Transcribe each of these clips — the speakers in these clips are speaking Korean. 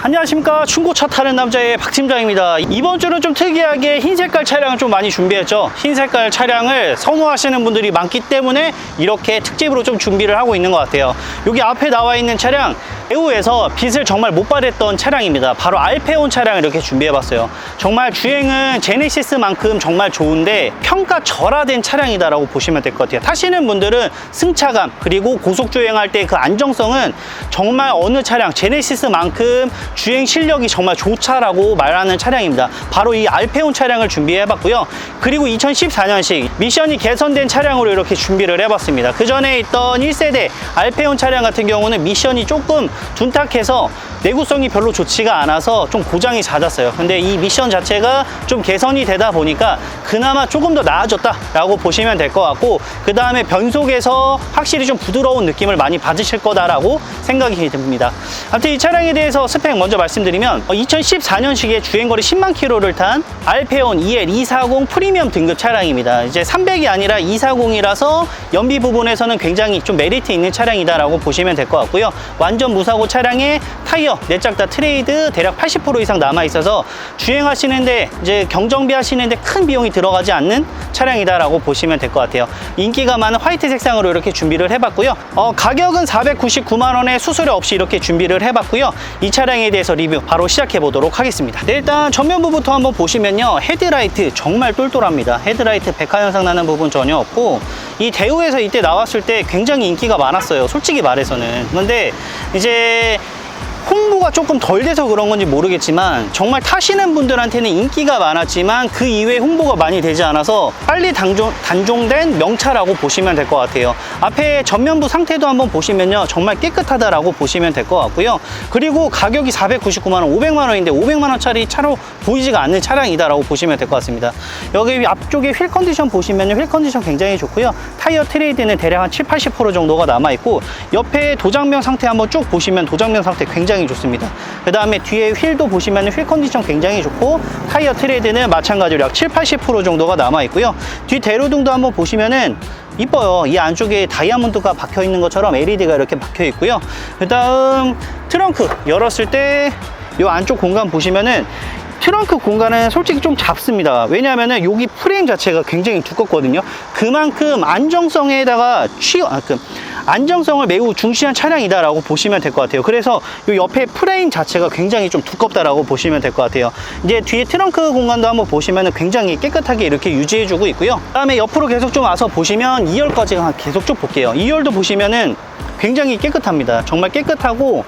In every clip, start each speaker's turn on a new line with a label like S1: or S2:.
S1: 안녕하십니까. 중고차 타는 남자의 박 팀장입니다. 이번 주는 좀 특이하게 흰 색깔 차량을 좀 많이 준비했죠. 흰 색깔 차량을 선호하시는 분들이 많기 때문에 이렇게 특집으로 좀 준비를 하고 있는 것 같아요. 여기 앞에 나와 있는 차량 배우에서 빛을 정말 못 발했던 차량입니다. 바로 알페온 차량을 이렇게 준비해 봤어요. 정말 주행은 제네시스만큼 정말 좋은데 평가 절하된 차량이다 라고 보시면 될 것 같아요. 타시는 분들은 승차감 그리고 고속 주행할 때 그 안정성은 정말 어느 차량 제네시스만큼 주행 실력이 정말 좋다라고 말하는 차량입니다. 바로 이 알페온 차량을 준비해봤고요. 그리고 2014년식 미션이 개선된 차량으로 이렇게 준비를 해봤습니다. 그 전에 있던 1세대 알페온 차량 같은 경우는 미션이 조금 둔탁해서 내구성이 별로 좋지가 않아서 좀 고장이 잦았어요. 근데 이 미션 자체가 좀 개선이 되다 보니까 그나마 조금 더 나아졌다라고 보시면 될 것 같고 그 다음에 변속에서 확실히 좀 부드러운 느낌을 많이 받으실 거다라고 생각이 듭니다. 아무튼 이 차량에 대해서 스펙 먼저 말씀드리면 2014년식의 주행거리 10만 킬로를 탄 알페온 EL 240 프리미엄 등급 차량입니다. 이제 300이 아니라 240이라서 연비 부분에서는 굉장히 좀 메리트 있는 차량이다라고 보시면 될 것 같고요. 완전 무사고 차량에 타이어 내짝 다 트레이드 대략 80% 이상 남아 있어서 주행하시는데 이제 경정비 하시는데 큰 비용이 들어가지 않는 차량이다라고 보시면 될 것 같아요. 인기가 많은 화이트 색상으로 이렇게 준비를 해봤고요. 어, 가격은 499만 원에 수수료 없이 이렇게 준비를 해봤고요. 이 차량에 대해서 리뷰 바로 시작해 보도록 하겠습니다. 네, 일단 전면부부터 한번 보시면요. 헤드라이트 정말 똘똘합니다. 헤드라이트 백화 현상 나는 부분 전혀 없고 이 대우에서 이때 나왔을 때 굉장히 인기가 많았어요. 솔직히 말해서는. 근데 이제 홍보가 조금 덜 돼서 그런 건지 모르겠지만 정말 타시는 분들한테는 인기가 많았지만 그 이외에 홍보가 많이 되지 않아서 빨리 단종, 단종된 명차라고 보시면 될 것 같아요. 앞에 전면부 상태도 한번 보시면요. 정말 깨끗하다라고 보시면 될 것 같고요. 그리고 가격이 499만 원, 500만 원인데 500만 원짜리 차로 보이지가 않는 차량이다라고 보시면 될 것 같습니다. 여기 앞쪽에 휠 컨디션 보시면요. 휠 컨디션 굉장히 좋고요. 타이어 트레이드는 대략 한 7, 80% 정도가 남아 있고 옆에 도장명 상태 한번 쭉 보시면 도장명 상태 굉장히 좋습니다. 그 다음에 뒤에 휠도 보시면 휠 컨디션 굉장히 좋고 타이어 트레이드는 마찬가지로 약 7, 80% 정도가 남아 있고요. 뒤 대로등도 한번 보시면은 이뻐요. 이 안쪽에 다이아몬드가 박혀 있는 것처럼 LED가 이렇게 박혀 있고요. 그 다음 트렁크 열었을 때 이 안쪽 공간 보시면은 트렁크 공간은 솔직히 좀 잡습니다. 왜냐하면은 여기 프레임 자체가 굉장히 두껍거든요. 그만큼 안정성에다가 취, 아, 그, 안정성을 매우 중시한 차량이다 라고 보시면 될 것 같아요. 그래서 이 옆에 프레임 자체가 굉장히 좀 두껍다라고 보시면 될 것 같아요. 이제 뒤에 트렁크 공간도 한번 보시면은 굉장히 깨끗하게 이렇게 유지해 주고 있고요. 그 다음에 옆으로 계속 좀 와서 보시면 2열까지 계속 쭉 볼게요. 2열도 보시면은 굉장히 깨끗합니다. 정말 깨끗하고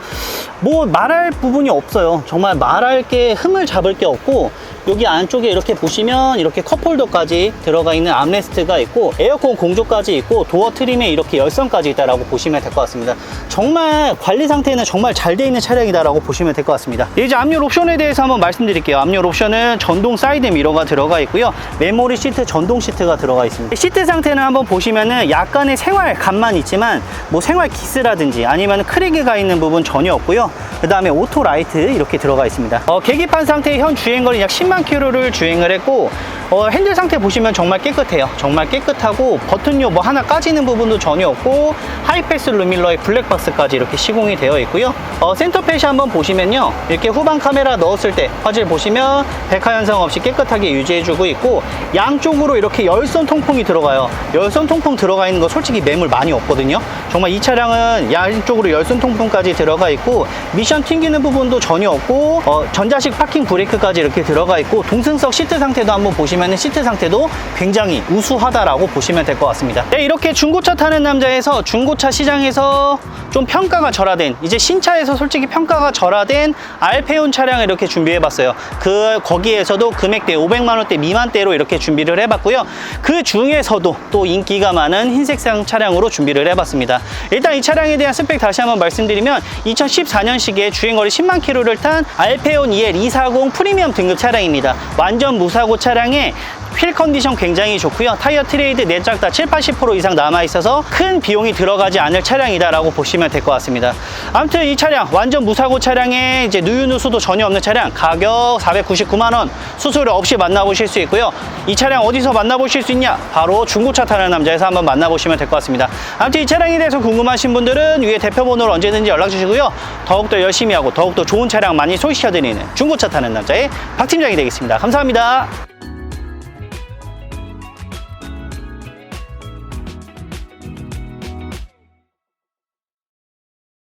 S1: 뭐 말할 부분이 없어요. 정말 말할 게 흠을 잡을 게 없고 여기 안쪽에 이렇게 보시면 이렇게 컵홀더까지 들어가 있는 암레스트가 있고 에어컨 공조까지 있고 도어 트림에 이렇게 열선까지 있다라고 보시면 될 것 같습니다. 정말 관리 상태는 정말 잘 돼 있는 차량이다라고 보시면 될 것 같습니다. 이제 앞열 옵션에 대해서 한번 말씀드릴게요. 앞열 옵션은 전동 사이드 미러가 들어가 있고요. 메모리 시트 전동 시트가 들어가 있습니다. 시트 상태는 한번 보시면은 약간의 생활 감만 있지만 뭐 생활 기스라든지 아니면 크랙이 있는 부분 전혀 없고요. 그 다음에 오토 라이트 이렇게 들어가 있습니다. 어, 계기판 상태 현 주행거리 약 10만 킬로를 주행을 했고 어, 핸들 상태 보시면 정말 깨끗해요. 정말 깨끗하고 버튼요 뭐 하나 까지는 부분도 전혀 없고 하이패스 루밀러의 블랙박스까지 이렇게 시공이 되어 있고요. 어, 센터펫이 한번 보시면요. 이렇게 후방 카메라 넣었을 때 화질 보시면 백화 현상 없이 깨끗하게 유지해주고 있고 양쪽으로 이렇게 열선 통풍이 들어가요. 열선 통풍 들어가 있는 거 솔직히 매물 많이 없거든요. 정말 이 차량은 양쪽으로 열선 통풍까지 들어가 있고 미션 튕기는 부분도 전혀 없고 어, 전자식 파킹 브레이크까지 이렇게 들어가 있고 동승석 시트 상태도 한번 보시면 시트 상태도 굉장히 우수하다라고 보시면 될 것 같습니다. 네, 이렇게 중고차 타는 남자에서 중고차 시장에서 좀 평가가 절하된 이제 신차에서 솔직히 평가가 절하된 알페온 차량을 이렇게 준비해 봤어요. 그 거기에서도 금액대 500만 원대 미만대로 이렇게 준비를 해 봤고요. 그 중에서도 또 인기가 많은 흰색상 차량으로 준비를 해 봤습니다. 일단 이 차량에 대한 스펙 다시 한번 말씀드리면 2014년식의 주행거리 10만 킬로를 탄 알페온 EL 240 프리미엄 등급 차량입니다. 완전 무사고 차량에 휠 컨디션 굉장히 좋고요. 타이어 트레이드 내장 다 7, 80% 이상 남아 있어서 큰 비용이 들어가지 않을 차량이다 라고 보시면 될 것 같습니다. 아무튼 이 차량 완전 무사고 차량에 이제 누유누수도 전혀 없는 차량 가격 499만 원 수수료 없이 만나보실 수 있고요. 이 차량 어디서 만나보실 수 있냐? 바로 중고차 타는 남자에서 한번 만나보시면 될 것 같습니다. 아무튼 이 차량에 대해서 궁금하신 분들은 위에 대표 번호로 언제든지 연락 주시고요. 더욱더 열심히 하고 더욱더 좋은 차량 많이 소개시켜드리는 중고차 타는 남자의 박 팀장이 되겠습니다. 감사합니다.